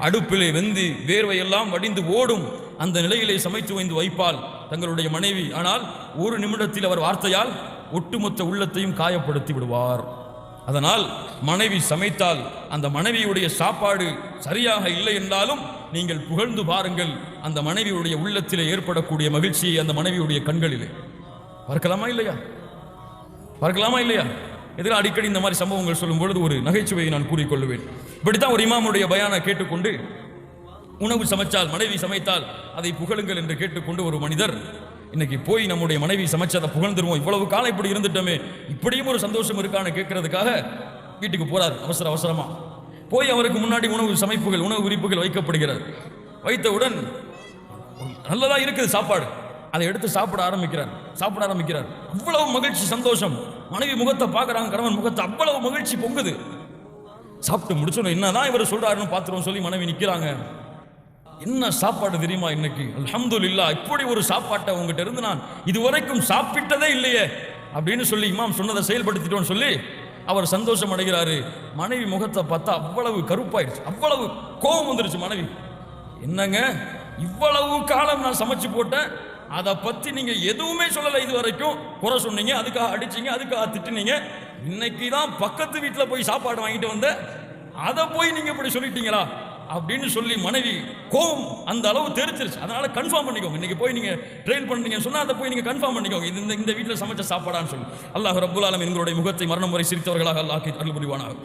அடுப்பிலே வெந்து வேர்வையெல்லாம் வடிந்து ஓடும் அந்த நிலையிலே சமைத்து வைந்து வைப்பால் தங்களுடைய மனைவி. ஆனால் ஒரு நிமிடத்தில் அவர் வார்த்தையால் ஒட்டுமொத்த உள்ளத்தையும் காயப்படுத்தி விடுவார். அதனால் மனைவி சமைத்தால் அந்த மனைவியுடைய சாப்பாடு சரியாக இல்லை என்றாலும் நீங்கள் புகழ்ந்து பாருங்கள். அந்த மனைவியுடைய உள்ளத்திலே ஏற்படக்கூடிய மகிழ்ச்சியை அந்த மனைவியுடைய கண்களிலே. பார்க்கலாமா இல்லையா? பார்க்கலாமா இல்லையா? இதில் அடிக்கடி இந்த மாதிரி சம்பவங்கள் சொல்லும் பொழுது ஒரு நகைச்சுவையை நான் கூறிக்கொள்ளுவேன். இப்படித்தான் ஒரு இமாமுடைய பயானை கேட்டுக்கொண்டு உணவு சமைச்சால் மனைவி சமைத்தால் அதை புகழுங்கள் என்று கேட்டுக்கொண்டு ஒரு மனிதர் இன்னைக்கு போய் நம்முடைய மனைவி சமைச்சதை புகழ்ந்துருவோம். இவ்வளவு காலம் இப்படி இருந்துட்டோமே இப்படியும் ஒரு சந்தோஷம் இருக்கான்னு கேட்கறதுக்காக வீட்டுக்கு போறார் அவசர அவசரமா. போய் அவருக்கு முன்னாடி உணவு சமைப்புகள் உணவு விரிப்புகள் வைக்கப்படுகிறது. வைத்தவுடன் நல்லதா இருக்குது சாப்பாடு. அதை எடுத்து சாப்பிட ஆரம்பிக்கிறார். சாப்பிட ஆரம்பிக்கிறார். அவ்வளவு மகிழ்ச்சி சந்தோஷம். மனைவி முகத்தை பார்க்குறாங்க கணவன் முகத்தை அவ்வளவு மகிழ்ச்சி பொங்குது. சாப்பிட்டு முடிச்சோம் என்னதான் இவர் சொல்றாருன்னு பார்த்துருவோம் சொல்லி மனைவி நிற்கிறாங்க என்ன சாப்பாடு தெரியுமா இன்னைக்கு? இல்லா இப்படி ஒரு சாப்பாட்டை உங்ககிட்ட இருந்து நான் இதுவரைக்கும் சாப்பிட்டதே இல்லையே அப்படின்னு சொல்லி இமாம் சொன்னதை செயல்படுத்திட்டோன்னு சொல்லி அவர் சந்தோஷம் அடைகிறாரு. மனைவி முகத்தை பார்த்தா அவ்வளவு கருப்பாயிடுச்சு அவ்வளவு கோபம் வந்துருச்சு மனைவி. என்னங்க? இவ்வளவு காலம் நான் சமைச்சு போட்டேன். அதை பற்றி நீங்கள் எதுவுமே சொல்லலை இது வரைக்கும் குறை சொன்னீங்க அதுக்காக அடிச்சிங்க அதுக்காக திட்டுனீங்க. இன்னைக்கு தான் பக்கத்து வீட்டில் போய் சாப்பாடு வாங்கிட்டு வந்த அதை போய் நீங்கள் இப்படி சொல்லிட்டீங்களா? அப்படின்னு சொல்லி மனைவி கோம் அந்த அளவு தெரிச்சிருச்சு அதனால கன்ஃபார்ம் பண்ணிக்கோங்க. இன்னைக்கு போய் நீங்கள் ட்ரெயின் பண்ணுறீங்கன்னு சொன்னால் அதை போய் நீங்கள் கன்ஃபார்ம் பண்ணிக்கோங்க. இது இந்த இந்த வீட்டில் சமைச்ச சாப்பாடான்னு சொல்லி. அல்லாஹ் ரப்புல் ஆலமீன் எங்களுடைய முகத்தை மரணம் வரை சிரித்தவர்களாக அல்லாஹ் அருள் புரிவானாக.